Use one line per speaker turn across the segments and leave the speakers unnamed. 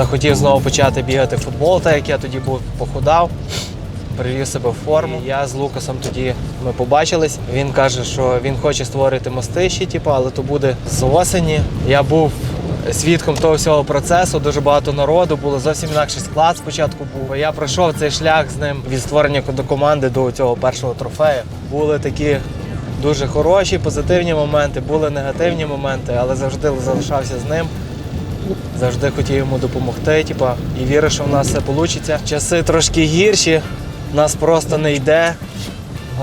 захотів знову почати бігати в футбол, так як я тоді був похудав. Привів себе в форму. Я з Лукасом тоді ми побачились. Він каже, що він хоче створити мости типу, але то буде з осені. Я був свідком того всього процесу. Дуже багато народу було зовсім інакший склад спочатку був. Я пройшов цей шлях з ним від створення до команди до цього першого трофею. Були такі дуже хороші, позитивні моменти, були негативні моменти, але завжди залишався з ним. Завжди хотів йому допомогти, типа, і вірив, що в нас все вийде. Часи трошки гірші, нас просто не йде.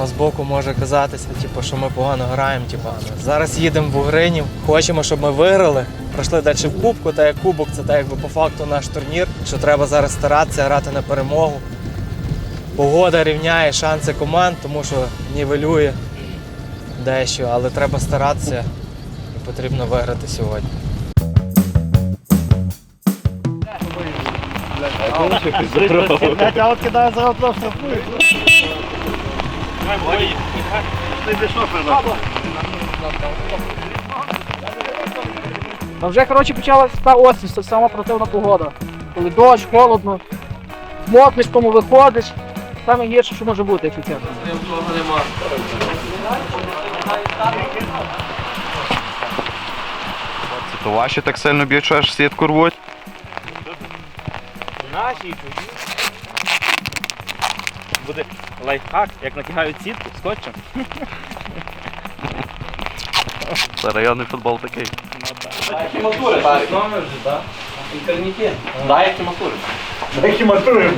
А з боку може казатися, типу, що ми погано граємо. Типу. Зараз їдемо в Угринів, хочемо, щоб ми виграли. Пройшли далі в Кубку, та як Кубок це так якби по факту наш турнір, що треба зараз старатися грати на перемогу. Погода рівняє шанси команд, тому що нівелює дещо, але треба старатися і потрібно виграти сьогодні.
Я от кидаю зараз просто штрафує.
А вже коротше почалася та осінь, це сама противна погода. Коли дощ, холодно, мокнеш, тому виходиш. Саме гірше, що може бути, якщо чесно.
Це то ваші так сильно б'ють, що аж сітку рвуть.
Наші чужі Буде лайфхак, як натягають сітку скотчем.
Це районний футбол такий.
Матури, так. Номер вже, так? Інтерніті. Дай які матури.
Які матури.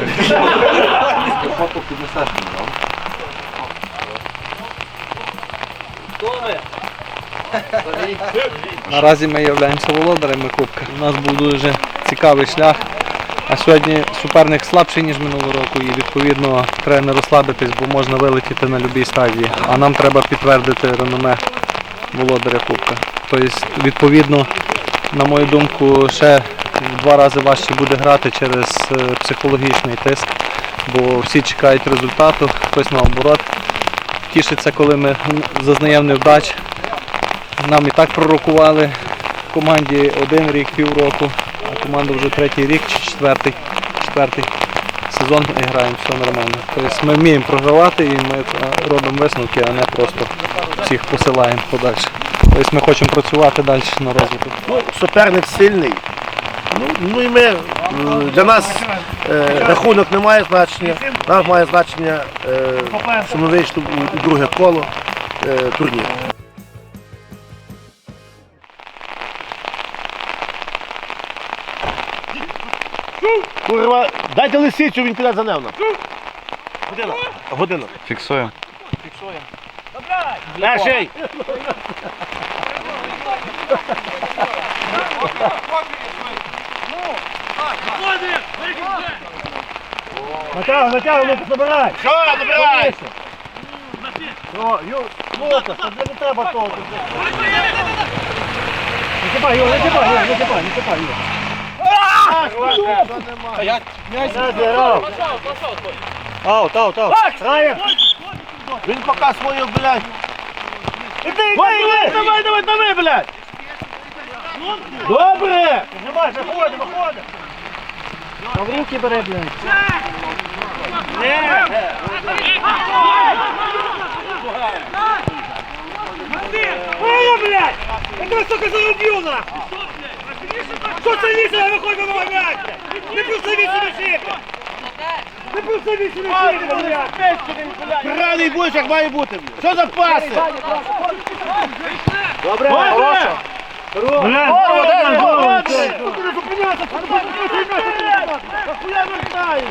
Наразі ми являємося володарями Кубка. У нас був дуже цікавий шлях. А сьогодні суперник слабший, ніж минулого року, і відповідно треба не розслабитись, бо можна вилетіти на будь-якій стадії. А нам треба підтвердити реноме володаря Кубка. Тобто, відповідно, на мою думку, ще в два рази важче буде грати через е, психологічний тиск, бо всі чекають результату, хтось наоборот. Тішиться, коли ми зазнаємо невдач. Нам і так пророкували в команді один рік, півроку, а команда вже третій рік чи четвертий, четвертий сезон і граємо, все нормально. Тобто ми вміємо програвати і ми е, робимо висновки, а не просто всіх посилаємо подальше. Тобто ми хочемо працювати далі на розвиток.
Ну, суперник сильний. Ну, ну і ми, для нас е, рахунок не має значення. Нам має значення, е, що ми вийшли у друге коло е, турніру. Курва, дайте лисицю, він піде за невно. Година. Година.
Фіксуємо.
Перший. Натягуй, натягуй, Лукас, набирай. Що, набирай? Що, Ю, Лукас, тобі не треба того. Не чіпай, Юр, не чіпай, Юр, не чіпай, не чіпай, Юр. А як? Не зіграв. Аут, аут, аут. Райан. Він поки свою, блядь. Іди, іди, іди. Давай, давай, давай, блядь. Добре. Нажимай, заходимо, виходимо.
Гаврінки бере, блядь.
Ой, блядь! Это сука зарубил нахуй! Я виходжу на м'яч! Не пусти собі Не пусти собі блядь! Правий будеш, як має бути! Що за паси? Добре, хорошо! Блядь, добре! Нахуя вертаєш?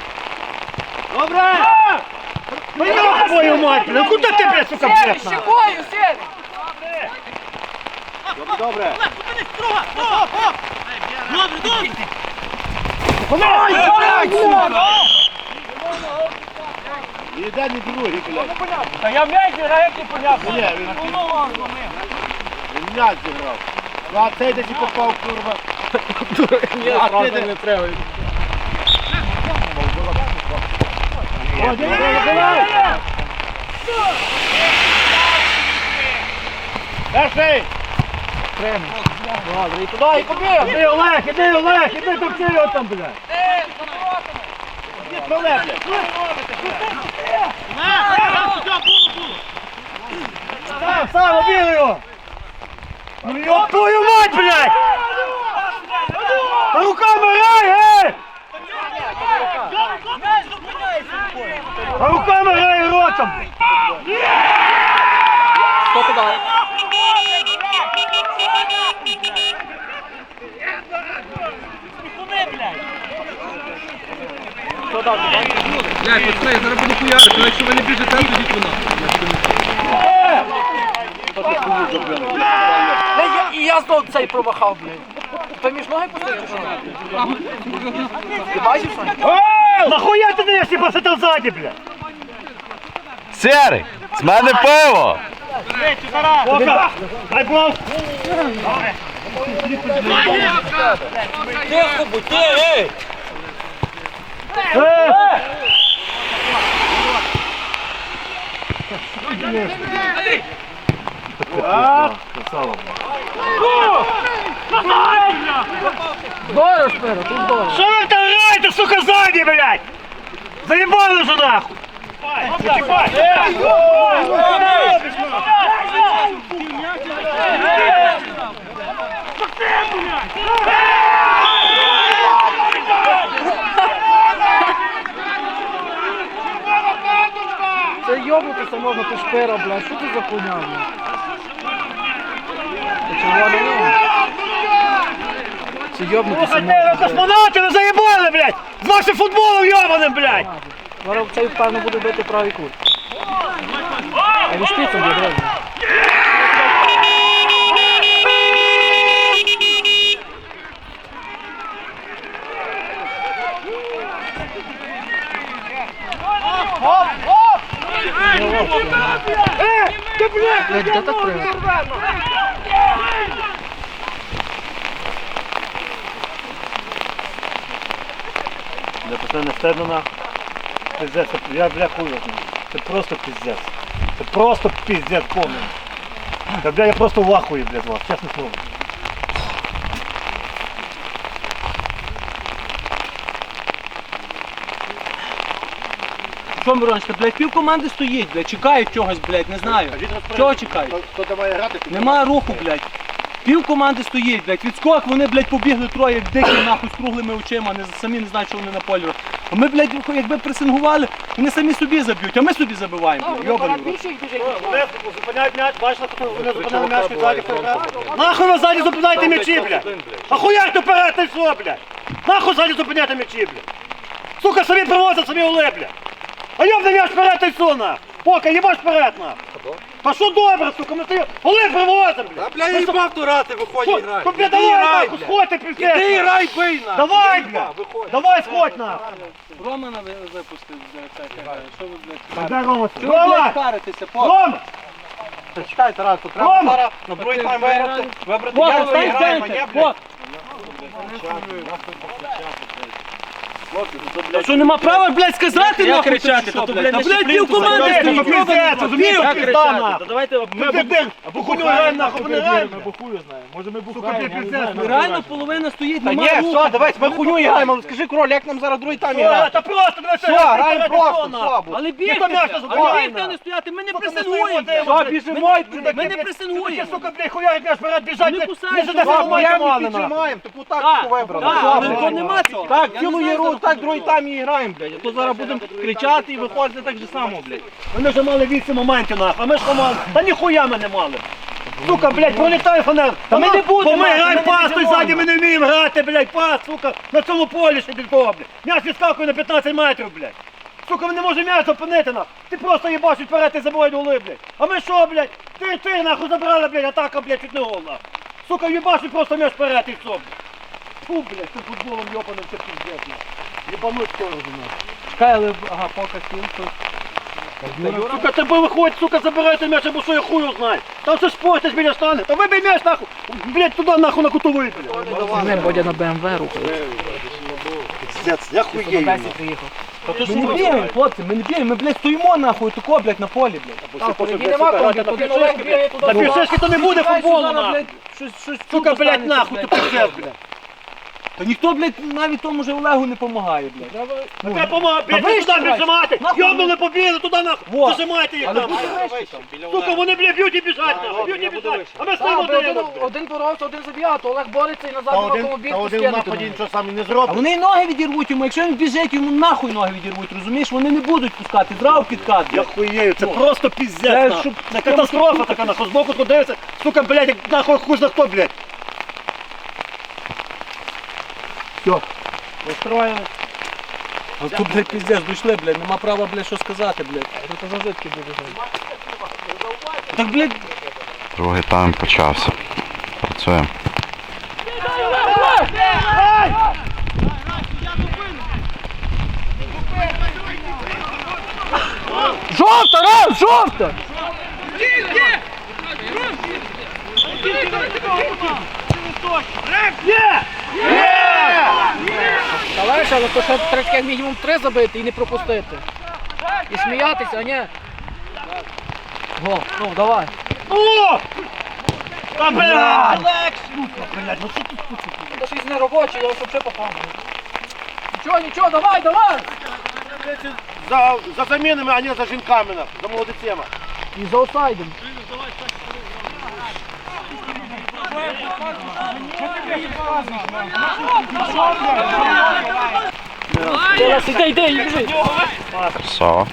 Добре! Пойдем, твою мать, ну куди ти, блядь, сука, блядь?
Щекою, сядь!
Добре.
Та я м'яч граю, як не понятно.
Ні, він, зіграв. Ну, а цей десь попав, курва. А ти де?
треба.
О, давай!
Добре, і туди, і побіг.
Іди, Олег, іди, Олег, іди топчи його там, блядь. Іди, Олег, блядь. Сам, сам, обігай його. Ну ёб твою мать, блядь! Руками грай, ей! А руками грай ротом!
Хто туди? Хто дав?
Блядь, пацани, я зараз буду хуярити, але якщо ви не біжите, то йдіть вона.
Я- І я знов цей промахав, блядь. То між ноги поставив, що? Ти бачив, що?
Нахуя ти даєш типа сидел ззаді, блядь?
Серий, з мене пиво!
Ока, дай блок.
Тихо, будь ти, ей!
Е!
Здорово, Спиро, тут здорово.
Що ви там граєте, сука, ззаді, блядь? Заїбали вже нахуй! Чіпай!
Це йобнутися можна, ти шпера, бля, Що ти за хуйня, бля? Це червоний ні. Це йобнутися можна.
космонавти, ви заїбали, блядь! З вашим футболом йобаним, блядь!
Зараз цей певно буде бити правий кут. А він шпицем блядь.
Блядь!
Блядь, де так прийняти?
Бля, пацани, не стидно на. Пиздець, це- я бля хуй возьму. Це просто пиздець. Це просто пиздець повний. Та бля, я просто в ахуї, бля, з вас, чесне слово.
Що, Мирончик, блядь, пів команди стоїть, блядь, чекають чогось, блядь, не знаю. Чого чекають?
Хто має грати?
Нема руху, блядь. Пів команди стоїть, блядь. Відскок, вони, блядь, побігли троє, як дикі, нахуй, з круглими очима, не, самі не знають, що вони на полі. роблять. А ми, блядь, якби пресингували, вони самі собі заб'ють, а ми собі забиваємо, блядь. Йобаний в рот.
Більше.
Зупиняють м'яч, бачиш, вони зупинили м'яч від ззаді. Нахуй ви ззаді зупиняєте м'ячі, блядь? А хуяк ти вперед, ти що, блядь? Нахуй ззаді зупиняєте м'ячі, блядь? Сука, самі привозять, самі уле, блядь. А йобни м'яч вперед, ти що, на? Пока, їбаш вперед, на. А що добре, сука, ми ти Олег привозим, блядь.
Бля, я їбав турати, виходь і грай.
Тобі давай, нахуй, сходь ти, піздець.
Ти грай, бий, нахуй.
Давай, блядь. Давай, сходь, нахуй.
Романа ви- випустив, блядь, що ви, блядь,
Дай, Рома,
Чого блядь, каритеся, по?
Рома,
Чекай, Тарас, тут
Рома.
зараз на другий тайм виграти. Вибрати
Вот,
я
стань
виграємо,
центр,
я.
Та Що нема права, блядь, сказати
Як
нахуй
кричати? то,
блядь?
блядь, не
блядь, пів команди
Блядь,
стоїть,
ну, розумієш,
пів.
як кричати, нахуй.
Давайте
Ми ти, або хуйню граємо, нахуй, ми не граємо.
бухую знаю. Може ми
Сука, ти пиздець.
Реально половина стоїть,
Та
нема
ні,
руху.
все, давайте, ми хуйню граємо, скажи, король, як нам зараз другий
Все,
грати?
Та просто, давай,
Все, граємо просто, все. буде.
Але бігти,
не
блядь, але бігти, а не стояти, ми не
ми
пресингуємо.
стоїмо,
блядь.
де,
Ми не- Ми не
блядь. Ти сука, блядь, хуярик наш вперед біжать,
Ми
блядь,
кусаємося,
не сюди
бабу,
Я не піджимаємо, таку
Так,
тактику вибрали.
так, але то нема цього.
Так,
Я не знаю,
так другий тайм і граємо, блядь. А то зараз будемо кричати і виходити так же само, блядь.
Вони вже мали вісім моментів, нахуй, а ми ж команда. Та ніхуя ми не мали. Сука, блядь, пролітає фанер. Та
ми не будемо
Бо ми
мати,
граємо
ми не
пас, той ззаді ми не вміємо грати, блядь, пас, сука, на цьому полі ще від того, блядь. М'яч відскакує на 15 метрів, блядь. Сука, ми не можемо м'яч зупинити, нахуй. Ти просто їбаш вперед і забувають голи, блядь. А ми що, блядь? Ти, ти, нахуй, забрали, блядь, атака, блядь, чуть не гол, нахуй. Сука, їбашить просто м'яч вперед і все, блядь. Фу, блядь, цим футболом йопаним це пиздец, нахуй. Єбануть нахуй.
Чекай, але, ага, поки сіл, то...
Сука, тебе виходь, сука, забирайте м'яч, або що я хую знаю. Там все спортиш біля штани. Та вибий м'яч нахуй. Блять, туди нахуй на кутовий, блядь.
Не, Бодя на БМВ рухає.
Пиздец, я хуєю.
Ми не бігаємо, хлопці, ми не бігаємо, ми, блядь, стоїмо нахуй, тако, блядь, на полі, блядь.
Нема один Олег бігає туди.
На пішечки то не буде футболу, нахуй.
щось, щось
Сука, блядь, нахуй,
блядь.
ти пішеш, блядь.
Та ніхто, блядь, навіть тому же Олегу не допомагає, блядь.
Треба помагати, блядь,
вище
туди
давай.
прижимати.
Нахуй.
Йобнули, побігли, туди нахуй.
Во.
Зажимайте їх
Але
там.
будьте вище там.
Сука, вони, блядь, б'ють і біжать. Б'ють і біжать. А ми стоїмо
аби один,
дивимося.
один боровся, один забігав, то Олег бореться і назад нема кому бігти скинути.
нічого сам не
А
зробить.
вони й ноги відірвуть йому, якщо він біжить, йому нахуй ноги відірвуть, розумієш? Вони не будуть пускати, зразу підкат.
Я хуєю, це просто піздець,
Це
нахуй. Це катастрофа така, нахуй. Збоку тут дивиться, сука, блядь, як нахуй хуй зна хто, блядь. Все. Устроїли.
А тут, блядь, піздець, дійшли, блядь, нема права, блядь, що сказати, блядь.
Це завжди буде.
Так, блядь,
Другий тайм почався. Працюємо.
Жовта, раз, жовта!
Є!
Але то ще треба як мінімум три забити і не пропустити. І сміятися, а ні. Го, ну давай.
О! Та, блядь! Блядь, ну що тут?
Це щось не робоче, я взагалі попав. Нічого, нічого, давай, давай!
За, за замінами, а не за жінками, за молодицями.
І за офсайдом. Іди, біжи.
Красава.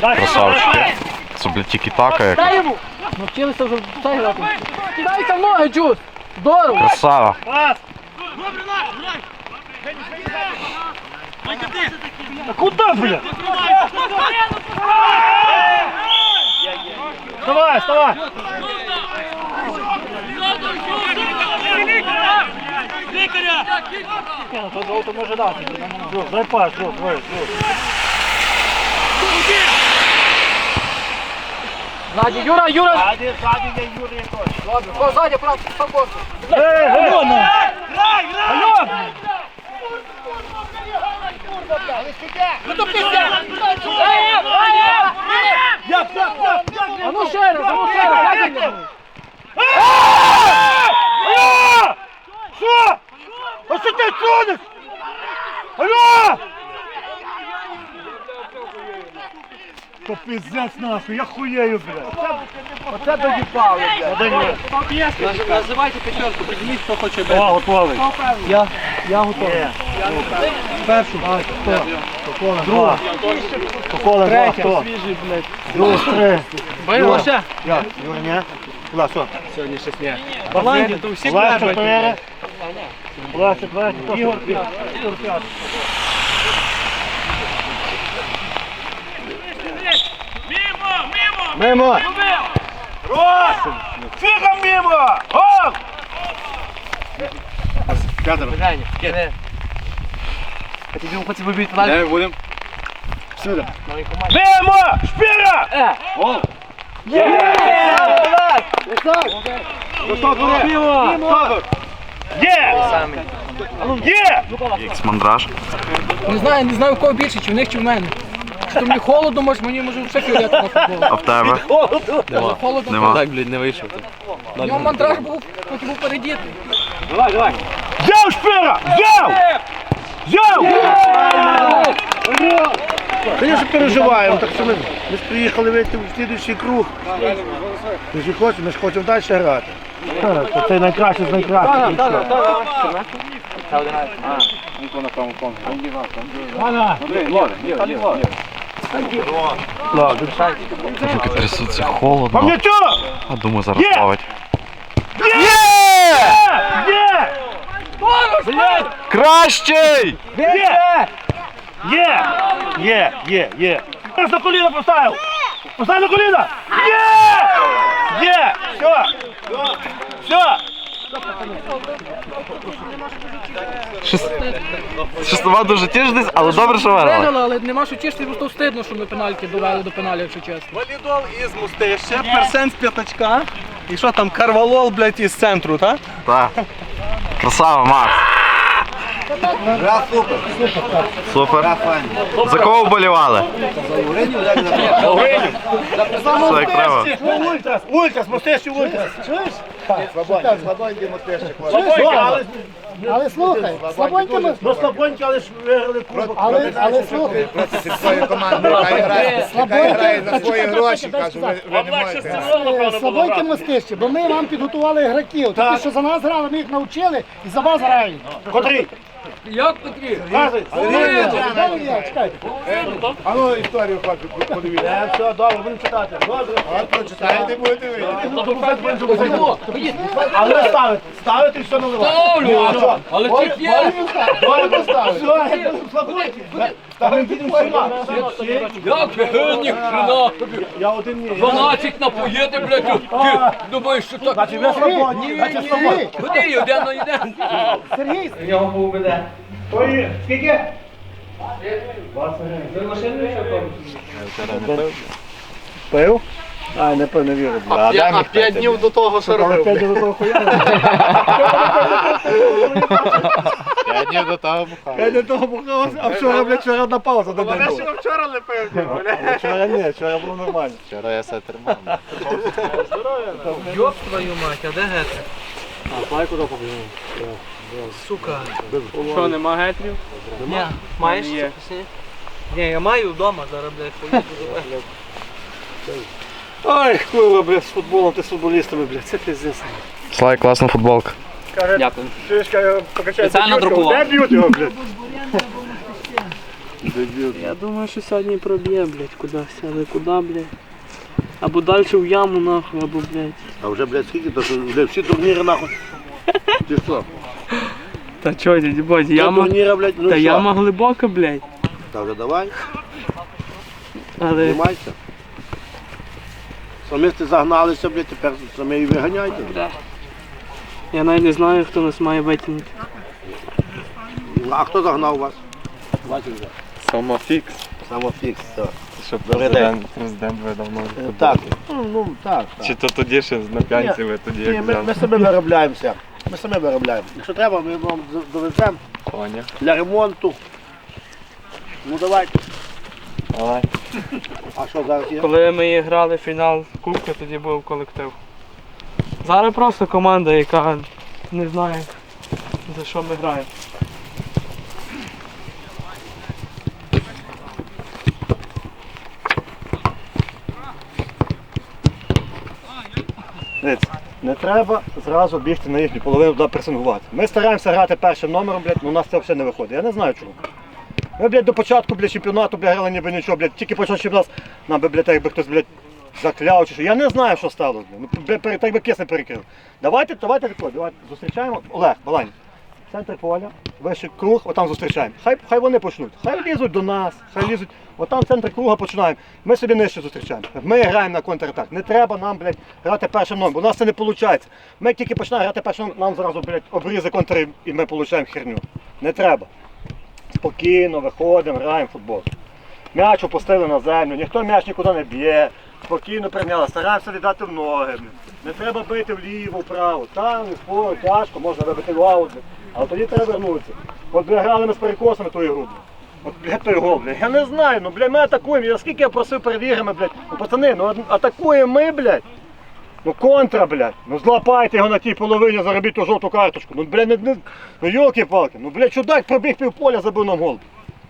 Красавчики. Це, блядь, тільки така, як
Дай йому! Навчилися вже все грати. Кидайся в ноги, Джус! Здорово!
красава.
Куда, блядь? Вставай, вставай!
Ні, ну може дати.
Жо, дай пас, жо, давай.
Ззаді, Юра, Юра!
Ззаді, ззаді є Юрій якось.
Добре, о, ззаді, правда, сам корпус.
Ей, ей! Грай, грай! Як, як, як, як?
А ну ще раз, а ну ще раз, ззаді не
Що? А що ти чудиш? Алло! То пиздець нахуй, я хуєю, блядь.
оце тоді пали, блядь. Називайте п'ятерку, підніміть, хто хоче бити.
О, готовий.
Я, я готовий. Першу,
Кола два. Кола два,
третя,
хто?
свіжий, блядь.
Друг, три.
Ще?
Як? Юра, ні? Куди, що?
Сьогодні щось ні. Баланді, то всі блядь.
Леша, Леша, Ігор, Ігор, п'ятий. Мимо! Рос! Фіга мимо! Гол! П'ятеро.
Не. А тобі хоче вибити далі?
будемо? Сюди. Мимо! Шпіра!
Е!
Є! Є! Є!
Ікс-мандраж.
Не знаю, не знаю, в кого більше, чи в них, чи в мене. Що мені холодно, може, мені може все фіолетово на футбол.
А в тебе?
Може, холодно.
Нема.
Так, блядь, не вийшов.
У нього мандраж був, поки був передіти.
Взяв шпіра! Взяв! Взяв! Конечно, переживаємо, так що ми, ми ж приїхали вийти в слідуючий круг. Ми ж хочемо, ми ж хочемо далі грати. Та, Це найкраще з найкращих.
Руки трясуться холодно.
Пам'ятю!
А думаю, зараз
Є!
плавать.
Є! Є! Блядь!
Кращий!
Є! Є! Є! Є! Є! Раз на коліна поставив! Постав на коліна! Є! Є! Все! Все!
Шестова дуже тішитись, але добре, що виграли.
Виграли, але нема що тішити, просто встидно, що ми пенальки довели до пеналі, якщо чесно.
Валідол із Мустища, персен з п'ятачка. І що там, карвалол, блядь, із центру, так?
Так. Красава, Макс. Супер. За кого вболівали? Все як треба.
Ультрас, ультрас, мостеші ультрас. Чуєш?
Але слухай, слабоньки ми,
Ну слабонькі, але ж виграли кубок.
але, але слухай,
Проти своєї команди, яка грає, яка грає за свої гроші, кажу, ви, ви не можете.
слабоньки мостище, бо ми вам підготували ігроків. Ті, що за нас грали, ми їх навчили і за вас грають.
Котрий?
Як.
Де ви? Чекайте.
А ну історію хочу подивіться.
Е, все, добре, будемо читати. Добре.
От прочитаєте, будете видіти.
Але ставити, ставити все наливати. Ставлю!
Але ти п'єш?
Добре, ставити. Все, як будемо слабонькі. Ставимо підемо всіма.
Як ви гидні хрена?
Я один ні.
12 напоїти, блядь, ти думаєш, що так?
Значить, ви свободні. Значить, свободні.
Куди йде, ну йде?
Сергій,
Ой, Скільки? Пив? А, не не вірю.
А п'ять днів до того, що робив.
П'ять до того хуя.
П'ять днів до того бухав.
П'ять до того бухав, а вчора, блядь, вчора одна пауза до день була.
вчора не пив.
Вчора ні, вчора було нормально.
Вчора я все тримав.
Йоп твою мать, а де гетри? Сука.
Що, нема гетрів?
Ні, маєш? Ні, я маю вдома, зараз, блядь, поїду
Ой, курва, блядь, з футболом, ти з футболістами, блядь, це пиздец.
Слай, класна футболка.
Дякую.
Шишка.
Спеціально друкував.
Де б'ють його, блядь?
Я думаю, що сьогодні проб'є, блядь, кудись, але куди, блядь? Або далі в яму, нахуй, або, блядь.
А вже, блядь, скільки, то що вже всі турніри, нахуй. Ти що?
Та чо, дядь,
Всі
яма,
турніри, блядь, ну
та
що?
яма глибока, блядь.
Та вже давай,
Але
займайся. Самі ти загналися, блядь, тепер самі і виганяйте.
я навіть не знаю, хто нас має витягнути.
А хто загнав вас?
Самофікс.
Самофікс, так.
Щоб
президент-
президент видав
Так, ну, ну так, так.
Чи то тоді ще на п'янці ви тоді
Ні, ми, ми самі виробляємося. Ми самі виробляємо. Якщо треба, ми вам з- довеземо для ремонту. Ну давайте.
Давай.
А що зараз є?
Коли ми грали фінал Кубка, тоді був колектив. Зараз просто команда, яка не знає, за що ми граємо.
Дивіться, не треба зразу бігти на їхню половину туди пресингувати. Ми стараємося грати першим номером, блядь, але у нас це взагалі не виходить. Я не знаю чому. Ми, блядь, до початку блядь, чемпіонату блядь, грали ніби нічого, блядь, тільки почав чемпіонат, нам би, блядь, якби хтось, блядь, закляв чи що. Я не знаю, що сталося. блядь. Ну, так би кис не перекрив. Давайте, давайте тако, давайте зустрічаємо. Олег, Балань. Центр поля, вище круг, отам зустрічаємо. Хай, хай вони почнуть. Хай лізуть до нас, хай лізуть. Отам центр круга починаємо. Ми собі нижче зустрічаємо. Ми граємо на контратак. Не треба нам, блядь, грати першим номером, бо у нас це не виходить. Ми тільки починаємо грати першим номером, нам зразу, блядь, обрізи контри і ми отримуємо херню. Не треба. Спокійно виходимо, граємо в футбол. М'яч опустили на землю, ніхто м'яч нікуди не б'є. Спокійно прийняли, стараємося віддати в ноги. Не треба бити вліво, вправо. Там, впору, тяжко, можна вибити аут. Але тоді треба вернутися. От бля, грали ми з перекосами ігру. блін. От, блядь, той гол, блядь. Я не знаю, ну, блядь, ми атакуємо. Я скільки я просив перед іграми, блядь. Ну, пацани, ну атакуємо ми, блядь. Ну контра, блядь. Ну злапайте його на тій половині, заробіть ту жовту карточку. Ну, блядь, не, не, ну йолки-палки. Ну, блядь, чудак пробіг півполя, забив нам гол.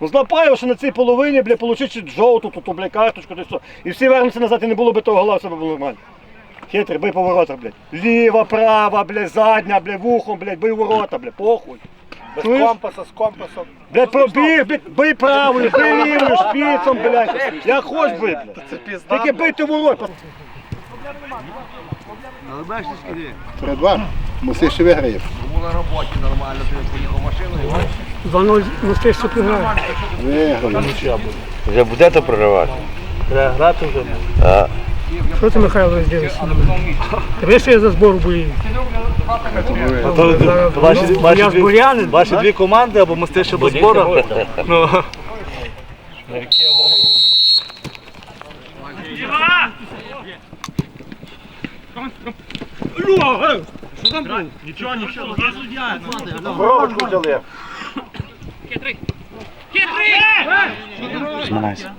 Ну злапай його, що на цій половині, блядь, получить жовту, ту, ту, блядь, карточку, то все. І всі вернуться назад, і не було би того гола, все би було нормально. Хитрий, бий по воротах, блядь. Ліва, права, блядь, задня, блядь, вухом, блядь, бий ворота, блядь, похуй. Без компаса, з компасом. Блядь, пробіг, блядь, бий правою, бий лівою, шпицом, блядь. Я хоч бий, блядь. Тільки бийте в ворота.
Перед вами. Мусиш ще виграєш.
2-0 мостище програє.
Виграєш.
Вже будете проривати?
Треба грати вже. Що ти, Михайло, дивишся? Ти що я за збор болію?
Ваші, ваші,
Я
дві,
бурянин.
ваші дві команди або мостище до збору. Ну,
Коробочку взяли. Хитрий! Хитрий! Сминайся.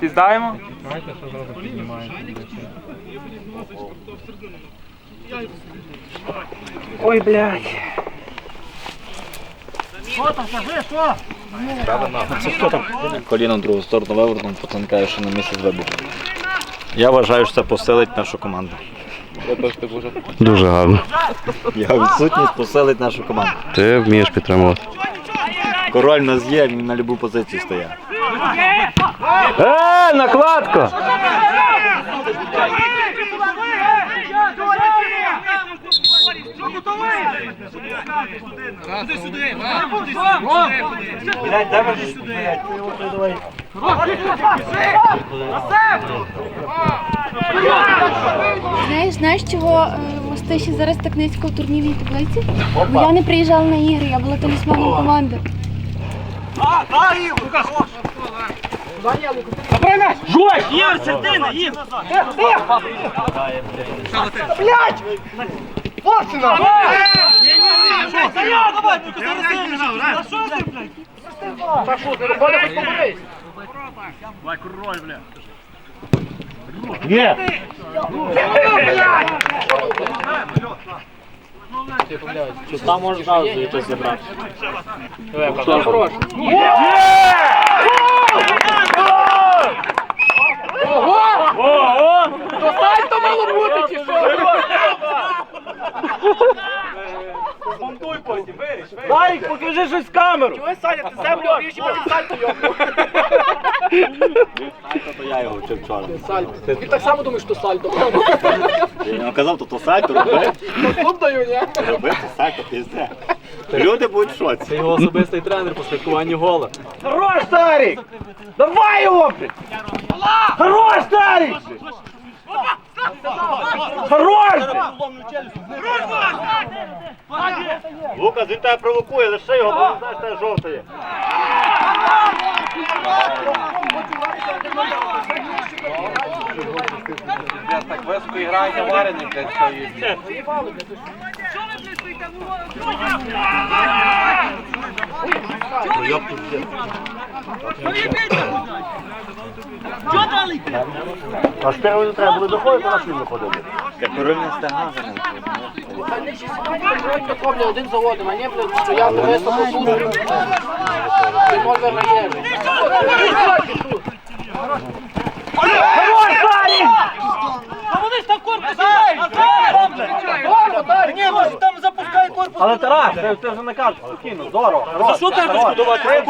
Піздаємо? Давайте, що зразу піднімаємо. Ой, блядь. Що там, скажи, що?
коліном в другу сторону вивернув, пацан каже, що на місяць вибух. Я вважаю, що це посилить нашу команду.
Дуже гарно.
Я відсутність посилить нашу команду.
Ти вмієш підтримувати.
Король в нас є, він на будь-яку позицію стояв.
Е, накладка!
Знаєш, знаєш, чого е, Мостиші зараз так низько в турнірній таблиці? Бо я не приїжджала на ігри, я була талісманом команди.
Так що, ти роботи хоч поберись.
Там можна зразу звідти забрати.
Що хорош. Ого! То сальто мало бути, чи що?
Дарік, покажи щось в камеру.
Чого Саня, ти землю обріж і потім сальто йому.
То я його вчив вчора.
Сальто. Ти так само думаєш, що сальто.
Я йому казав, то то сальто роби,
Тут даю, ні?
роби, то сальто пізде. Люди будуть в шоці.
Це його особистий тренер по святкуванню гола.
Хорош, Тарик! Давай его, блядь! Хорош, Тарик! Хорош!
Лукас, він тебе провокує, лише його, бо він знає, що це жовте є.
Так високо грає наварений, десь стоїть.
А ж першого не треба було доходити, то нас не виходили. Як король не стагав,
один за одним, а не блядь, стояти високо тут. Ти може виграєш.
Ні, може там запускає корпус.
Але Тарас, це, це вже наказ, спокійно, здорово.
За що треба шкодувати?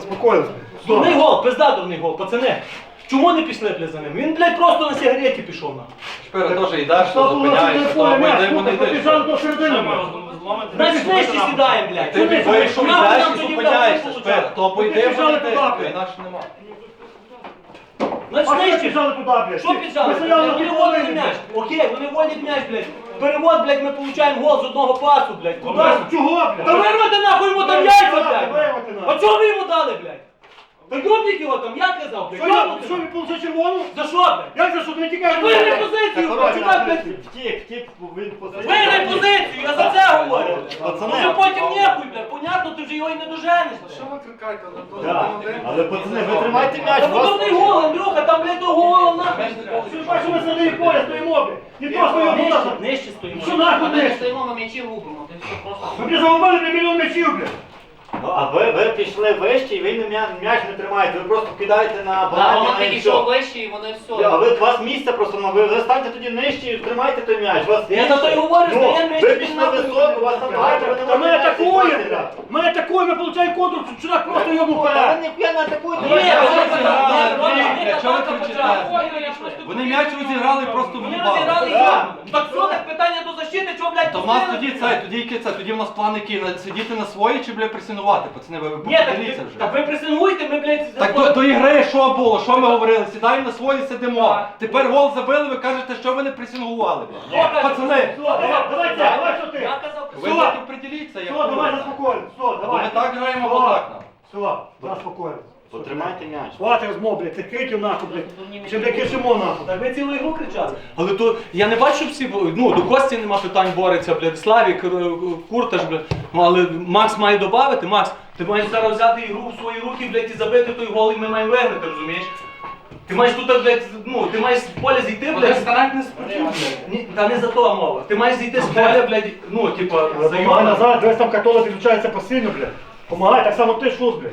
Спокійно.
Дурний гол, пизда дурний гол, пацани. Чому не пішли блядь, за ним? Він, блядь, просто на сигареті пішов на.
Шпира теж йдеш, що зупиняєшся, то йди, або не йдеш.
Значить, нижче сідаємо, блядь.
Ти вийшов, йдеш і зупиняєшся, Шпира. То або йди, не йдеш, інакше нема.
Значить, нижче.
туда, туди, блядь.
Що піджали?
Ми стояли на
Вони
половині,
м'яч. Окей, вони водять м'яч, блядь. Перевод, блядь, ми получаємо гол з одного пасу, блядь. Куди?
Чого, блядь?
Та вирвати нахуй йому там яйця, блядь. А чого ви йому дали, блядь? Та його там, я казав, блядь.
Що я-. Що він получив червону?
За що, блядь?
Як за що? Ти не тікаєш?
Виграй позицію, блядь, сюди, блядь.
Втік, втік, він посадив.
Виграй позицію, я за це говорю.
Пацани.
Може потім нехуй, блядь, понятно, ти вже його і не доженеш.
Але пацани, ви тримайте м'яч,
Та
у вас
гол, Андрюха, там, блядь, до гола, нахуй.
Ти бачиш, ми сидимо і поля стоїмо, блядь. Не просто його
Нижче, стоїмо.
Що нахуй
Ми стоїмо на м'ячі губимо, ти все просто.
Ми б заробили на мільйон м'ячів, блядь.
Ну, а ви, ви пішли вище і ви не м'я- м'яч не тримаєте, ви просто кидаєте на
Да,
балансі
воно
на і все.
вище і воно все.
А ви, у вас місце просто, ну, ви, ви станьте тоді нижче і тримайте той м'яч. У Вас
Я
місце.
за то й говорю,
ну,
стаємо нижче,
Ви пішли
нахуй.
високо, у вас там багато, ви не
Та ми
можете
атакуємо, блядь. Ми атакуємо, ми получаємо контур, чудак просто йому
Та ви
вперед.
ніхуя не атакуєте.
Ні,
ви
вони
зіграли,
зіграли, вони?
Вони м'яч розіграли просто
Вони
в'їбали.
розіграли я. Так що так питання до защити, чого, блядь,
То в нас тоді це, тоді яке це, тоді в нас план який, на- сидіти на свої чи, бля, пресинувати, пацани, ви
Ні, так, ви-
вже.
так ви пресингуйте, ми, блядь,
Так до, до ігри що було? Що ми говорили? Сідаємо на свої, сидимо. Тепер гол забили, ви кажете, що ви не пресингували. бля. Пацани,
Давай, давай, це, давай, що ти?
Я казав,
ви
Все.
приділіться, як
Все, давай, заспокоїмо. Все,
Бо
давай.
ми так граємо, так нам.
Все, заспокоїмо.
Потримайте м'яч.
Хватить розмов, блядь, ти криків нахуй, блядь. Ще блядь кричимо нахуй.
Так ви цілу ігру кричали. Але то я не бачу, всі ну до Кості нема питань бореться, блядь, Славік, Р- Курташ, блядь. Ну але Макс має додати. Макс, ти маєш зараз взяти ігру в свої руки, блядь, і забити той гол, і ми маємо виграти, розумієш? Ти маєш тут, блядь, ну, ти маєш з поля зійти, блядь.
старать не.
Ні, та не за то мова. Ти маєш зійти з поля, блядь, ну, типа,
Помагай
зайомно.
назад, дивись там катола підключається постійно, блядь. Помагай, так само ти шус, блядь.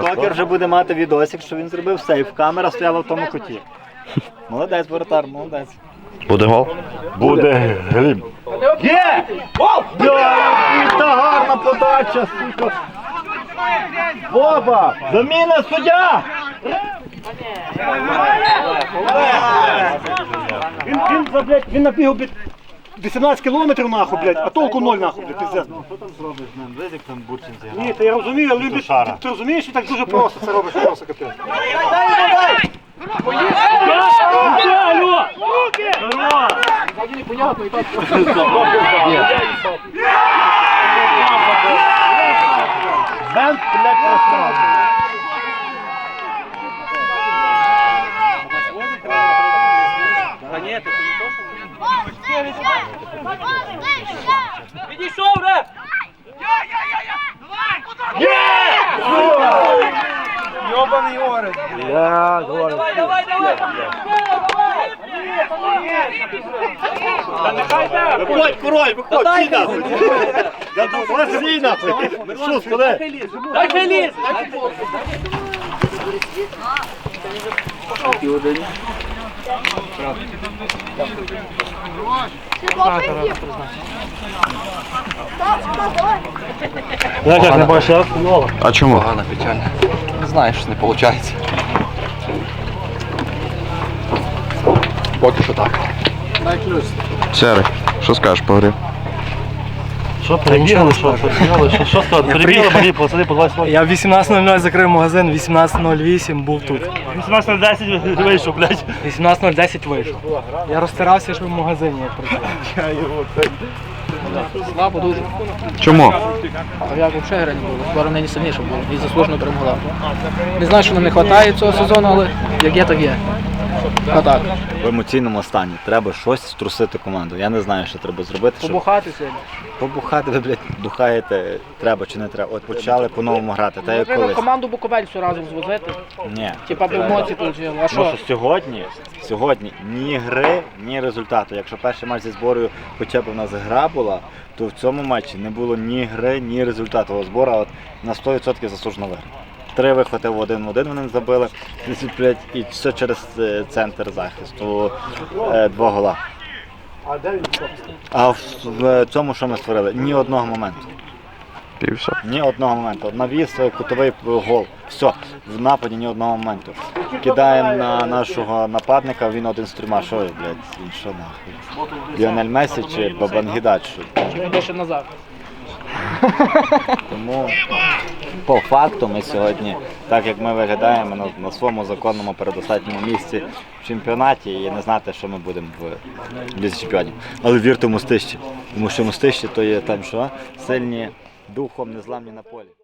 Токер вже буде мати відосик, що він зробив. Сейф. Камера стояла в тому куті. Молодець, воротар, молодець.
Буде гол?
Буде гліб.
Є!
Та гарна подача, сука. Боба! Заміна суддя!
Він, він, блядь, він набігав, блядь, 18 кілометрів нахуй, блядь, а толку ноль нахуй, блядь, пиздец.
Що там зробиш з ним? Там Бурчин зіграв.
Ні, та я розумію, але він, ти, ти розумієш, що так дуже просто це робиш, просто капець.
Непонятно, і так.
Бент, блядь, просрав.
Підійшов, реп! Давай, давай, давай!
Виходь, король, виходь, всі нахуй. Всі нахуй. Що, складай?
Дай
А чому?
Не знаю, що не виходить. Поки що так.
Серий, що скажеш по грі?
Що, перебігали, що, що, що, що сказати, перебігали, мені пацани по 20
Я в 18.00 закрив магазин, 18.08 був тут.
18.10 вийшов, блядь.
18.010 вийшов. Я розтирався, що в магазині як працював.
Слабо дуже.
Чому?
А як взагалі гра не було? Вчора не сильніше було і заслужено перемогла. Не знаю, що нам не вистачає цього сезону, але як є, так є. А так.
В емоційному стані треба щось струсити команду. Я не знаю, що треба зробити, щоб
Побухати сьогодні.
побухати, ви, блядь, бухаєте, треба чи не треба. От почали по-новому грати, та як
Треба
колись.
команду Буковель всю разом звозити.
Ні.
Типа би емоції отримали. А
Тому
що?
що сьогодні, сьогодні ні гри, ні результату. Якщо перший матч зі зборою хоча б у нас гра була, то в цьому матчі не було ні гри, ні результату. Збора от на 100% заслужено виграв. Три вихвати в один в один вони забили, і все через е, центр захисту. Е, Два гола. А в, в цьому, що ми створили? Ні одного моменту.
І все.
Ні одного моменту. Навіс, е, кутовий гол. Все, в нападі ні одного моменту. Кидаємо на нашого нападника, він один з трьома. Що, блядь, він що нахуй? Ліонель Месі чи Бабангідач? Що?
Чи йде ще назад?
Тому по факту ми сьогодні, так як ми виглядаємо на, на своєму законному передостатньому місці в чемпіонаті і не знати, що ми будемо в лізі чемпіонів. Але вірте в мостище, тому що мустищі, то є там що? Сильні духом, незламні на полі.